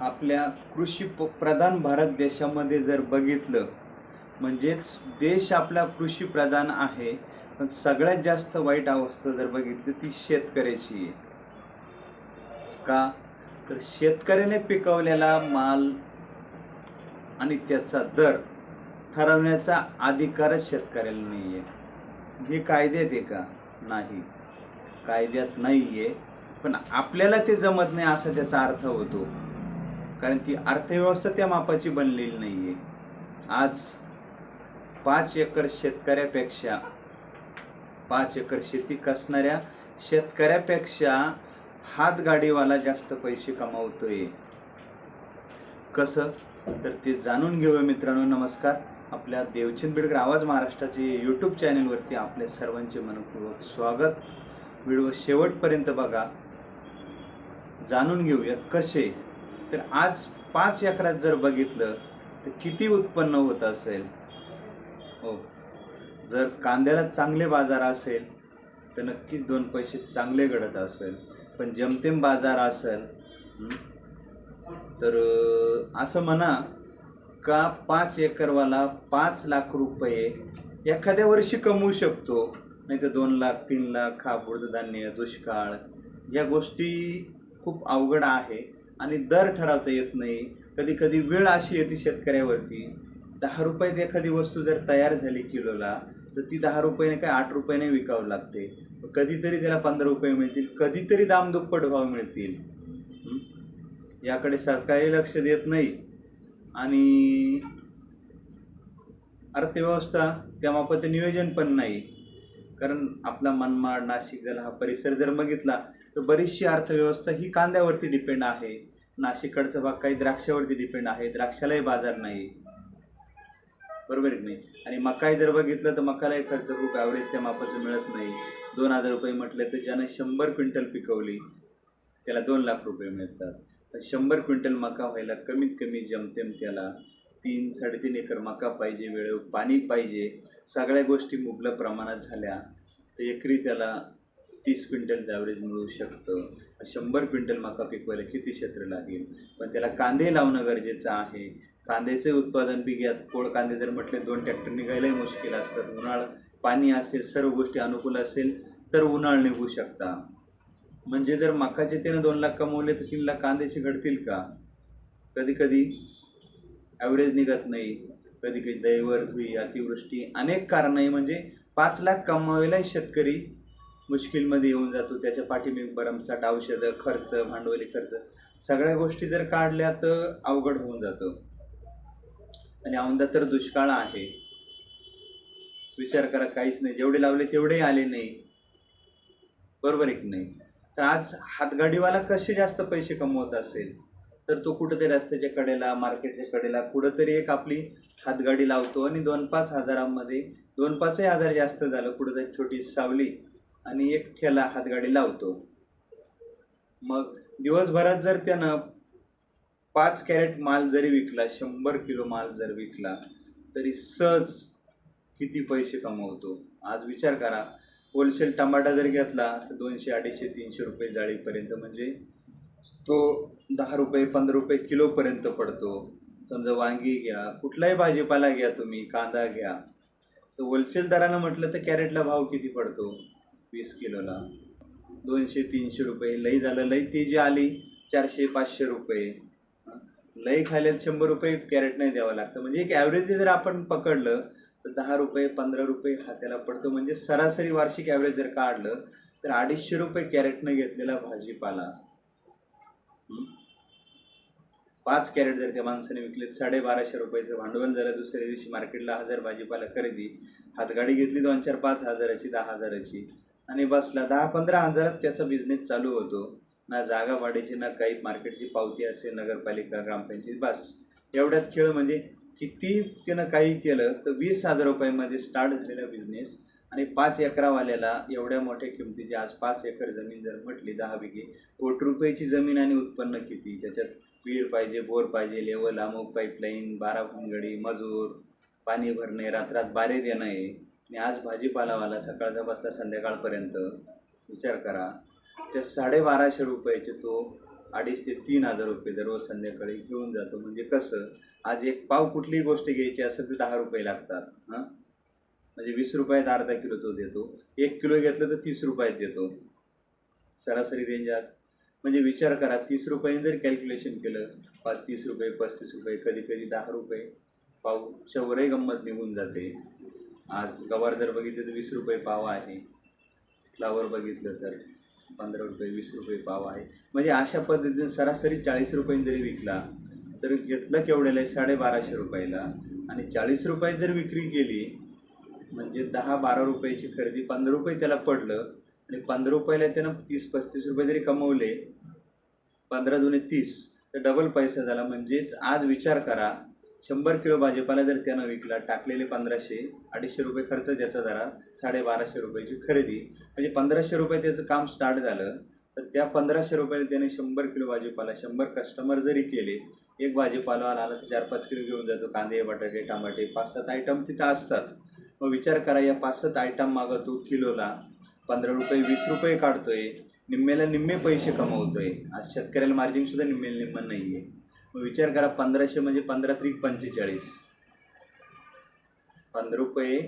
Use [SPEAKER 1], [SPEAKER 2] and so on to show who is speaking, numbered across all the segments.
[SPEAKER 1] आपल्या कृषी प- प्रधान भारत देशामध्ये जर बघितलं म्हणजेच देश आपला कृषी प्रधान आहे पण सगळ्यात जास्त वाईट अवस्था जर बघितली ती शेतकऱ्याची आहे. का? तर शेतकऱ्याने पिकवलेला माल आणि त्याचा दर ठरवण्याचा अधिकारच शेतकऱ्याला नाही आहे हे कायद्यात आहे का? नाही. कायद्यात नाही आहे पण आपल्याला ते जमत नाही असा त्याचा अर्थ होतो. कारण ती अर्थव्यवस्था त्या मापाची बनलेली नाही आहे आज पाच एकर शेतकऱ्यापेक्षा पाच एकर शेती कसणाऱ्या शेतकऱ्यापेक्षा हातगाडीवाला जास्त पैसे कमावतोय. कसं? तर ते जाणून घेऊया मित्रांनो. नमस्कार. आपल्या देवचंद बिडकर आवाज महाराष्ट्राचे यूट्यूब चॅनलवरती आपल्या सर्वांचे मनपूर्वक स्वागत. व्हिडिओ शेवटपर्यंत बघा. जाणून घेऊया कसे तर आज पाच एकरात जर बघितलं तर किती उत्पन्न होत असेल? हो. जर कांद्याला चांगले बाजार असेल तर नक्कीच दोन पैसे चांगले घडत असेल. पण जमतेम बाजार असेल तर असं म्हणा का पाच एकरवाला पाच लाख रुपये एखाद्या वर्षी कमवू शकतो? नाही तर दोन लाख तीन लाख हा धान्य दुष्काळ या गोष्टी खूप अवघड आहे. आणि दर ठरवता येत नाही. कधी कधी वेळ अशी येते शेतकऱ्यावरती. दहा रुपयात एखादी वस्तू जर तयार झाली किलोला तर ती दहा रुपयाने काय आठ रुपयाने विकावं लागते. कधीतरी त्याला पंधरा रुपये मिळतील कधीतरी दाम दुप्पट भाव मिळतील. याकडे सरकारही लक्ष देत नाही. आणि अर्थव्यवस्था त्या मापाचं नियोजन पण नाही. कारण आपला मनमाड नाशिक झाला हा परिसर जर बघितला तर बरीचशी अर्थव्यवस्था ही कांद्यावरती डिपेंड आहे. नाशिककडचा भाग काही द्राक्षावरती डिपेंड आहे. द्राक्षालाही बाजार नाही. बरोबर की नाही? आणि मकाई जर बघितलं तर मकालाही खर्च खूप ॲव्हरेज त्या मापाचं मिळत नाही. दोन हजार रुपये म्हटलं तर ज्यानं शंभर क्विंटल पिकवली त्याला दोन लाख रुपये मिळतात. शंभर क्विंटल मका व्हायला कमीत कमी जमतेम त्याला तीन साडेतीन एकर मका पाहिजे वेळेवर पाणी पाहिजे सगळ्या गोष्टी मुबलक प्रमाणात झाल्या तर एकरी त्याला तीस क्विंटलचं ॲव्हरेज मिळू शकतं. शंभर क्विंटल मका पिकवायला किती क्षेत्र लागेल? पण त्याला कांदे लावणं गरजेचं आहे. कांद्याचे उत्पादन बी घ्या पोळ कांदे जर म्हटले दोन ट्रॅक्टर निघायलाही मुश्किल असतात उन्हाळ पाणी असेल सर्व गोष्टी अनुकूल असेल तर उन्हाळ निघू शकता. म्हणजे जर मकाचे त्यानं दोन लाख कमवले तर तीन लाख कांद्याचे घडतील का? कधी कधी ॲव्हरेज निघत नाही. कधी कधी दैवर धुई अतिवृष्टी अनेक कारण आहे म्हणजे पाच लाख कमावेलाही शेतकरी मुश्किलमध्ये येऊन जातो. त्याच्या पाठीमे भरमसाठ औषधं खर्च भांडवली खर्च सगळ्या गोष्टी जर काढल्या तर अवघड होऊन जातं. आणि औंदा तर दुष्काळ आहे. विचार करा काहीच नाही. जेवढे लावले तेवढे आले नाही. बरोबर आहे की नाही? तर आज हातगाडीवाला कसे जास्त पैसे कमवत असेल? तर तो कुठंतरी रस्त्याच्या कडेला मार्केटच्या कडेला कुठंतरी एक आपली हातगाडी लावतो आणि दोन पाच हजारामध्ये दोन पाचही हजार जास्त झालं कुठंतरी छोटी सावली आणि एक ठेला हातगाडी लावतो. मग दिवसभरात जर त्यानं पाच कॅरेट माल जरी विकला शंभर किलो माल जर विकला तरी सहज किती पैसे कमवतो? आज विचार करा होलसेल टमाटा जर घेतला तर दोनशे अडीचशे तीनशे रुपये जाळीपर्यंत. म्हणजे तो दहा रुपये पंधरा रुपये किलोपर्यंत पडतो. समजा वांगी घ्या कुठलाही भाजीपाला घ्या तुम्ही कांदा घ्या. तर होलसेल दरानं म्हटलं तर कॅरेटला भाव किती पडतो? वीस किलोला. दोनशे तीनशे रुपये. लई झालं लई तेजी आली चारशे पाचशे रुपये. लई खायला शंभर रुपये कॅरेट नाही द्यावं लागतं. म्हणजे एक ॲव्हरेज जर आपण पकडलं तर दहा रुपये पंधरा रुपये हात्याला पडतो. म्हणजे सरासरी वार्षिक ॲव्हरेज जर काढलं तर अडीचशे रुपये कॅरेटनं घेतलेला भाजीपाला. पाच कॅरेट जर त्या माणसाने विकले साडेबाराशे रुपयाचं भांडवल झालं दुसऱ्या दिवशी मार्केटला हजार भाजीपाला खरेदी. हातगाडी घेतली दोन चार पाच हजाराची दहा हजाराची. आणि बसला. दहा पंधरा हजारात त्याचा बिझनेस चालू होतो. ना जागा वाढायची ना काही. मार्केटची पावती असते नगरपालिका ग्रामपंचायत बस. एवढ्यात खेळ म्हणजे किती त्यानं काही केलं तर वीस हजार रुपयामध्ये स्टार्ट झालेला बिझनेस आणि पाच एकरावाल्याला एवढ्या मोठ्या किमतीची आज पाच एकर जमीन जर म्हटली दहा विघे कोटी रुपयाची जमीन आणि उत्पन्न किती? त्याच्यात विहीर पाहिजे बोर पाहिजे लेवल अमुक पाईपलाईन बारा भानगडी मजूर पाणी भरणे रात्रात बारे देणं. आहे आणि आज भाजीपालावाला सकाळचा बसला संध्याकाळपर्यंत. विचार करा. त्या साडेबाराशे रुपयाचे तो अडीच ते तीन हजार रुपये दररोज संध्याकाळी घेऊन जातो. म्हणजे कसं? आज एक पाव कुठलीही गोष्ट घ्यायची असेल तर दहा रुपये लागतात हां? म्हणजे वीस रुपयात अर्धा किलो तो देतो. एक किलो घेतलं तर तीस रुपयात देतो. सरासरी रेंजात म्हणजे विचार करा तीस रुपयाने जर कॅल्क्युलेशन केलं पाच तीस रुपये पस्तीस रुपये कधी कधी दहा रुपये. पाव वरही गंमत निघून जाते. आज गवार जर बघितलं तर वीस रुपये पाव आहे. फ्लावर बघितलं तर पंधरा रुपये वीस रुपये पाव आहे. म्हणजे अशा पद्धतीने सरासरी चाळीस रुपये जरी विकला तर घेतलं केवढ्याला? आहे साडेबाराशे रुपयाला. आणि चाळीस रुपये जर विक्री केली म्हणजे दहा बारा रुपयाची खरेदी पंधरा रुपये त्याला पडलं आणि पंधरा रुपयाला त्यानं तीस पस्तीस रुपये जरी कमवले पंधरा दोन्ही तीस तर डबल पैसा झाला. म्हणजेच आज विचार करा शंभर किलो भाजीपाला जर त्यानं विकला टाकलेले पंधराशे अडीचशे रुपये खर्च त्याचा जरा साडेबाराशे रुपयाची खरेदी. म्हणजे पंधराशे रुपये त्याचं काम स्टार्ट झालं तर त्या पंधराशे रुपयाला त्याने शंभर किलो भाजीपाला शंभर कस्टमर जरी केले एक भाजीपाला आला तर चार पाच किलो घेऊन जातो. कांदे बटाटे टमाटे पाच सात आयटम तिथं असतात. मग विचार करा या पाच सात आयटम मागवतो किलोला पंधरा रुपये वीस रुपये काढतोय निम्म्याला निम्मे पैसे कमवतोय. आज शेतकऱ्याला मार्जिन सुद्धा निम्मेला निम्म नाही आहे मग विचार करा पंधराशे म्हणजे पंधरा त्रिक पंचेचाळीस. पंधरा रुपये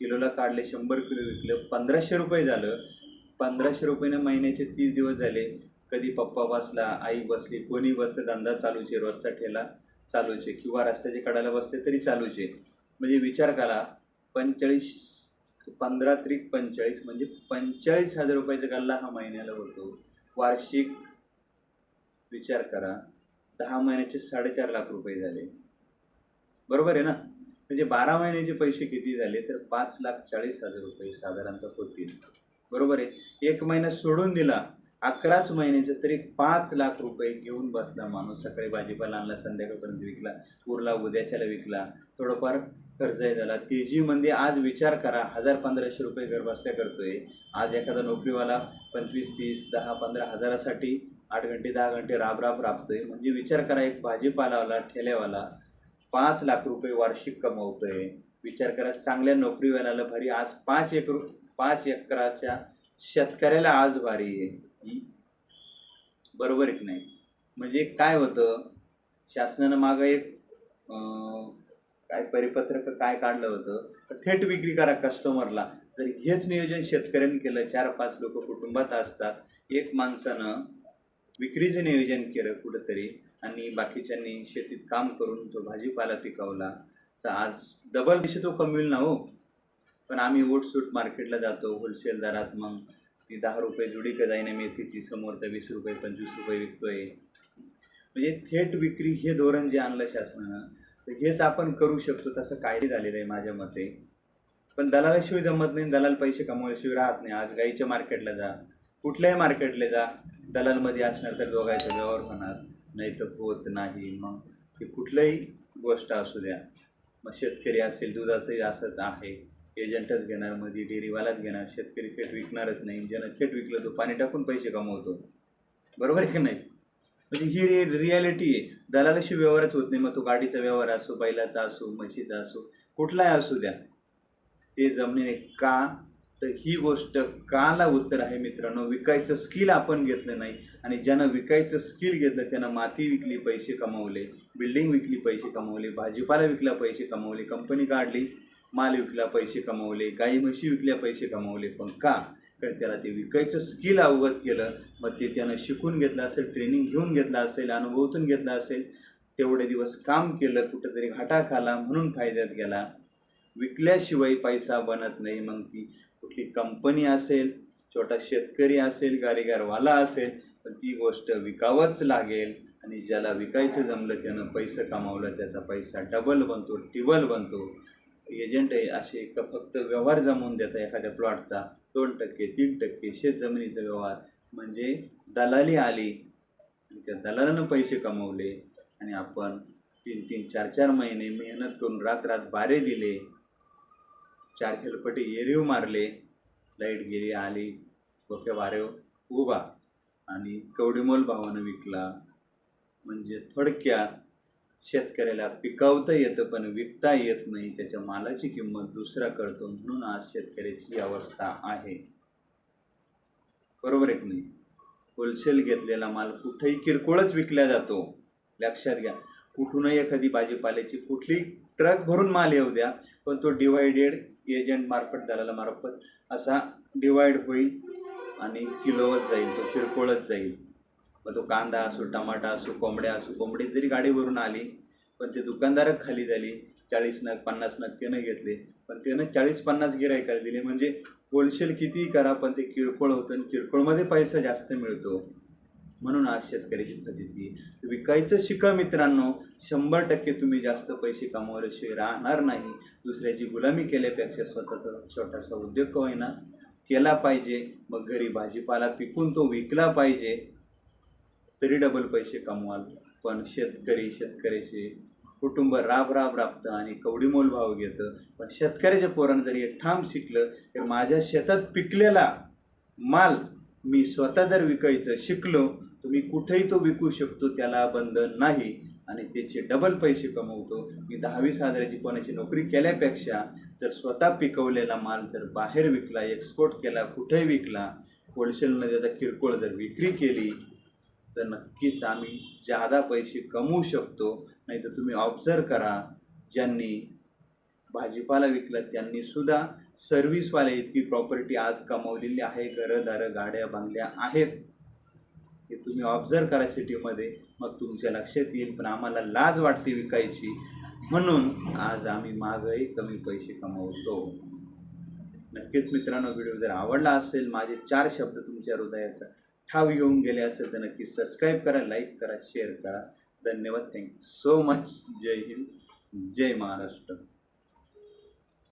[SPEAKER 1] किलोला काढले शंभर किलो विकलं पंधराशे रुपये झालं. पंधराशे रुपयेनं महिन्याचे तीस दिवस झाले. कधी पप्पा बसला आई बसली कोणी बसलं धंदा चालूचे रोजचा ठेला चालूचे किंवा रस्त्याच्या कडाला बसले तरी चालूचे. म्हणजे विचार करा पंचेचाळीस पंधरा त्रिक पंचेचाळीस म्हणजे पंचेचाळीस हजार रुपयाचा गल्ला हा महिन्याला होतो. वार्षिक विचार करा दहा महिन्याचे साडेचार लाख रुपये झाले. बरोबर आहे ना? म्हणजे बारा महिन्याचे पैसे किती झाले? तर पाच लाख चाळीस हजार रुपये साधारणतः होतील. बरोबर आहे? एक महिना सोडून दिला अकराच महिन्याचे तरी पाच लाख रुपये घेऊन बसला माणूस. सकाळी भाजीपाला आणला संध्याकाळपर्यंत विकला उरला उद्याच्याला विकला. थोडंफार खर्चही झाला. तेजीमध्ये आज विचार करा. हजार पंधराशे रुपये घर बसल्या करतोय. आज एखादा नोकरीवाला पंचवीस तीस दहा पंधरा हजारासाठी आठ घंटे दहा घंटे राब राब राबतोय. म्हणजे विचार करा एक भाजीपालावाला ठेल्यावाला पाच लाख रुपये वार्षिक कमवतोय. विचार करा चांगल्या नोकरीवाल्याला भारी आज पाच एकर पाच एकराच्या शेतकऱ्याला आज भारी आहे. बरोबर एक नाही. म्हणजे काय होतं शासनानं मागं एक अं, काय परिपत्रक काय काढलं होतं तर थेट विक्री करा कस्टमरला तर हेच नियोजन शेतकऱ्यांनी केलं. चार पाच लोक कुटुंबात असतात. एक माणसानं विक्रीचं नियोजन केलं कुठंतरी आणि बाकीच्यांनी शेतीत काम करून तो भाजीपाला पिकवला. तर आज डबल पैसे तो कमविल ना हो. पण आम्ही ओटसूट मार्केटला जातो होलसेल दरात मग. ती दहा रुपये जुडी का मेथीची समोरचा वीस रुपये पंचवीस रुपये विकतोय. म्हणजे थेट विक्री हे धोरण जे आणलं शासनानं तर हेच आपण करू शकतो तसं कायदे झालेलं आहे माझ्या मते. पण दलालाशिवाय जमत नाही दलाल पैसे कमवल्याशिवाय राहत नाही. आज गाईच्या मार्केटला जा कुठल्याही मार्केटला जा दलालमध्ये असणार तर दोघायचा व्यवहार होणार. नाही तर होत नाही. मग ते कुठलंही गोष्ट असू द्या. मग शेतकरी असेल दुधाचंही असंच आहे. एजंटच घेणार मध्ये डेअरीवालाच घेणार शेतकरी थेट विकणारच नाही ज्यानं थेट विकलं तो पाणी टाकून पैसे कमावतो. बरोबर आहे की नाही? म्हणजे ही रि रियालिटी आहे. दलालाशी व्यवहारच होत नाही. मग तो गाडीचा व्यवहार असो बैलाचा असो म्हशीचा असो कुठलाही असू द्या. ते जमिनीने का? तर ही गोष्ट काला उत्तर आहे मित्रांनो. विकायचं स्किल आपण घेतलं नाही. आणि ज्यानं विकायचं स्किल घेतलं त्यानं माती विकली पैसे कमावले बिल्डिंग विकली पैसे कमावले भाजीपाला विकला पैसे कमवले कंपनी काढली माल विकला पैसे कमवले गाई म्हशी विकल्या पैसे कमावले पण का? कारण त्याला ते विकायचं स्किल अवगत केलं मग ते त्यानं शिकून घेतलं असेल ट्रेनिंग घेऊन घेतलं असेल अनुभवातून घेतलं असेल तेवढे दिवस काम केलं कुठंतरी घाटा खाला म्हणून फायद्यात गेला. विकल्याशिवाय पैसा बनत नाही मग ती कुठली कंपनी असेल छोटा शेतकरी असेल गारेगारवाला असेल पण ती गोष्ट विकावंच लागेल. आणि ज्याला विकायचं जमलं त्यानं पैसा कमावलं त्याचा पैसा डबल बनतो टिबल बनतो. एजंट आहे असे का फक्त व्यवहार जमवून देतात एखाद्या प्लॉटचा दोन टक्के तीन टक्के शेत जमिनीचा व्यवहार. म्हणजे दलाली आली आणि त्या दलालानं पैसे कमवले आणि आपण तीन तीन चार चार महिने मेहनत करून रात रात बारे दिले. चार हेलपटे एरिव मारले. लाइट गेली आली डोक्या वाऱ्यो उभा. आणि कवडीमोल भावानं विकला. म्हणजेच थोडक्यात शेतकऱ्याला पिकवता येतं पण विकता येत नाही. त्याच्या मालाची किंमत दुसरा करतो म्हणून आज शेतकऱ्याची अवस्था आहे. बरोबर एक नाही? होलसेल घेतलेला माल कुठेही किरकोळच विकला जातो. लक्षात घ्या. कुठूनही एखादी भाजीपाल्याची कुठली ट्रक भरून माल येऊ द्या पण तो डिवायडेड एजंट मार्फत दलाला मार्फत असा डिवाइड होईल आणि किलोवत जाईल तो किरकोळच जाईल. मग तो कांदा असो टमाटा असो कोंबड्या असो कोंबडी जरी गाडीवरून आली पण ते दुकानदारच खाली झाली चाळीस नग पन्नास नग त्यानं घेतले पण त्यानं चाळीस पन्नास गिरायकाला दिले. म्हणजे होलसेल कितीही करा पण ते किरकोळ होतं आणि किरकोळमध्ये पैसा जास्त मिळतो. म्हणून आज शेतकऱ्याची फजिती विकायचं शिका मित्रांनो. शंभर टक्के तुम्ही जास्त पैसे कमावल्याशिवाय राहणार नाही. दुसऱ्याची गुलामी केल्यापेक्षा स्वतःचा छोटासा उद्योग का होईना. केला पाहिजे. मग घरी भाजीपाला पिकून तो विकला पाहिजे. तरी डबल पैसे कमवाल. पण शेतकरी शेतकऱ्याचे कुटुंब राब राब राबतं आणि कवडीमोल भाव घेतं. पण शेतकऱ्याच्या पोरानं जर हे ठाम शिकलं तर माझ्या शेतात पिकलेला माल मी स्वतः जर विकायचं शिकलो तर मी कुठेही तो विकू शकतो त्याला बंधन नाही. आणि त्याचे डबल पैसे कमवतो. मी दहावीस हजाराची कोणाची नोकरी केल्यापेक्षा जर स्वतः पिकवलेला माल जर बाहेर विकला एक्सपोर्ट केला कुठेही विकला होलसेलनं न किरकोळ जर विक्री केली तर नक्कीच आम्ही जादा पैसे कमवू शकतो नाही तर तुम्ही ऑब्झर्व करा ज्यांनी भाजीपाला विकला त्यांनी सुद्धा सर्व्हिसवाले इतकी प्रॉपर्टी आज कमवलेली आहे घरंदारं गाड्या बांगल्या आहेत. हे तुम्ही ऑब्झर्व करा सिटीमध्ये मग तुमच्या लक्षात येईल पण आम्हाला लाज वाटते विकायची. म्हणून आज आम्ही मागही कमी पैसे कमवतो. नक्कीच मित्रांनो व्हिडिओ जर आवडला असेल माझे चार शब्द तुमच्या हृदयाचा. ठाव येऊन गेले असेल तर नक्की सबस्क्राईब करा लाईक करा शेअर करा. धन्यवाद. थँक्यू सो मच जय हिंद. जय महाराष्ट्र.